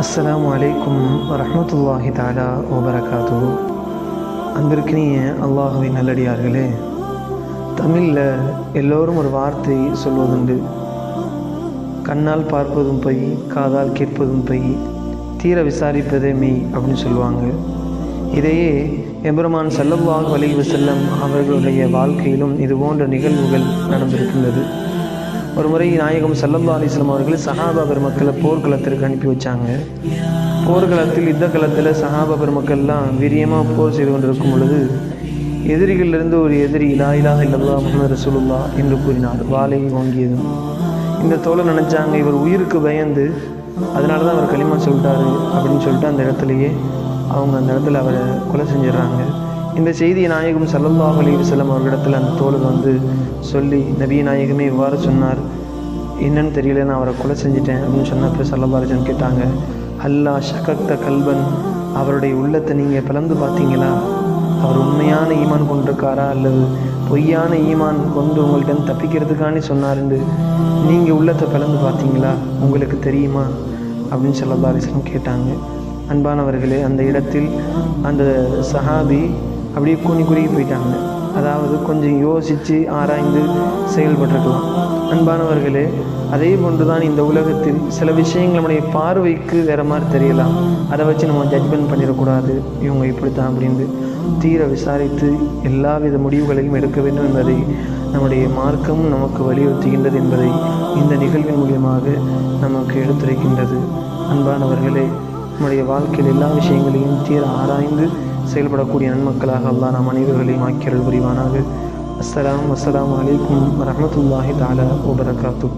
அஸ்லாம் அலைக்கும் வரமத்துல்லாஹி தாலா வபரகாத்து அன்பிற்கினிய அல்லாஹுவின் நல்லடியார்களே தமிழில் எல்லோரும் ஒரு வார்த்தை சொல்வதுண்டு. கண்ணால் பார்ப்பதும் பொய் காதால் கேட்பதும் பொய் தீர விசாரிப்பதே மெய் அப்படின்னு சொல்லுவாங்க. இதையே எம்பெருமான் ஸல்லல்லாஹு வலிவு செல்லம் அவர்களுடைய வாழ்க்கையிலும் இது போன்ற நிகழ்வுகள் நடந்திருக்கின்றது. ஒரு முறை நாயகம் செல்லல்லா அலிஸ்லாம் அவர்கள் சஹாபா பெருமக்களை போர்க்களத்திற்கு அனுப்பி வச்சாங்க. போர்க்களத்தில் யுத்த களத்தில் சஹாபா பெருமக்கள்லாம் வீரியமாக போர் செய்து கொண்டிருக்கும் பொழுது எதிரிகளிலிருந்து ஒரு எதிரி இலா இலா இல்லல்லா முகமது ரசூலுல்லா என்று கூறினார். வாளை வாங்கியதும் இந்த தோழர் நினச்சாங்க இவர் உயிருக்கு பயந்து அதனால தான் அவர் களிமா சொல்லிட்டாரு அப்படின்னு சொல்லிட்டு அந்த இடத்துலையே அவங்க அந்த இடத்துல அவரை கொலை செஞ்சிடுறாங்க. இந்த செய்தியை நாயகம் சல்லல்லாஹ் அலி செல்லம் அவர்களிடத்தில் அந்த தோழர் வந்து சொல்லி நபிய நாயகமே இவ்வாறு சொன்னார். என்னன்னு தெரியல நான் அவரை கொலை செஞ்சிட்டேன் அப்படின்னு சொன்னப்போ சல்லல்லா கேட்டாங்க. அல்லா ஷகக்த கல்வன் அவருடைய உள்ளத்தை நீங்கள் பிளந்து பார்த்தீங்களா? அவர் உண்மையான ஈமான் கொண்டிருக்காரா? அல்லது பொய்யான ஈமான் கொண்டு உங்கள்கிட்ட தப்பிக்கிறதுக்கானே சொன்னாருண்டு. நீங்கள் உள்ளத்தை பிளந்து பார்த்தீங்களா? உங்களுக்கு தெரியுமா? அப்படின்னு சல்லல்லா அலிஸ்லாம் கேட்டாங்க. அன்பானவர்களே அந்த இடத்தில் அந்த சஹாபி அப்படியே கூனி குறுகி போயிட்டாங்க அதாவது கொஞ்சம் யோசித்து ஆராய்ந்து செயல்பட்டிருக்கலாம். அன்பானவர்களே அதே போன்று தான் இந்த உலகத்தில் சில விஷயங்கள் நம்முடைய பார்வைக்கு வேறு மாதிரி தெரியலாம். அதை வச்சு நம்ம ஜட்மெண்ட் பண்ணிடக்கூடாது. இவங்க இப்படி தான் அப்படின்னு தீர விசாரித்து எல்லா வித முடிவுகளையும் எடுக்க வேண்டும் என்பதை நம்முடைய மார்க்கமும் நமக்கு வலியுறுத்துகின்றது என்பதை இந்த நிகழ்வின் மூலியமாக நமக்கு எடுத்துரைக்கின்றது. அன்பானவர்களே நம்முடைய வாழ்க்கையில் எல்லா விஷயங்களையும் தீர ஆராய்ந்து செயல்படக்கூடிய நன்மக்களாக அல்லா நாம் அனைவர்களையும் ஆக்கியல் புரிவானாக. அஸ்லாம் அஸ்லாம் அலைக்கும் வரஹ்மத்துல்லாஹி தாலா வபரகாத்துஹு.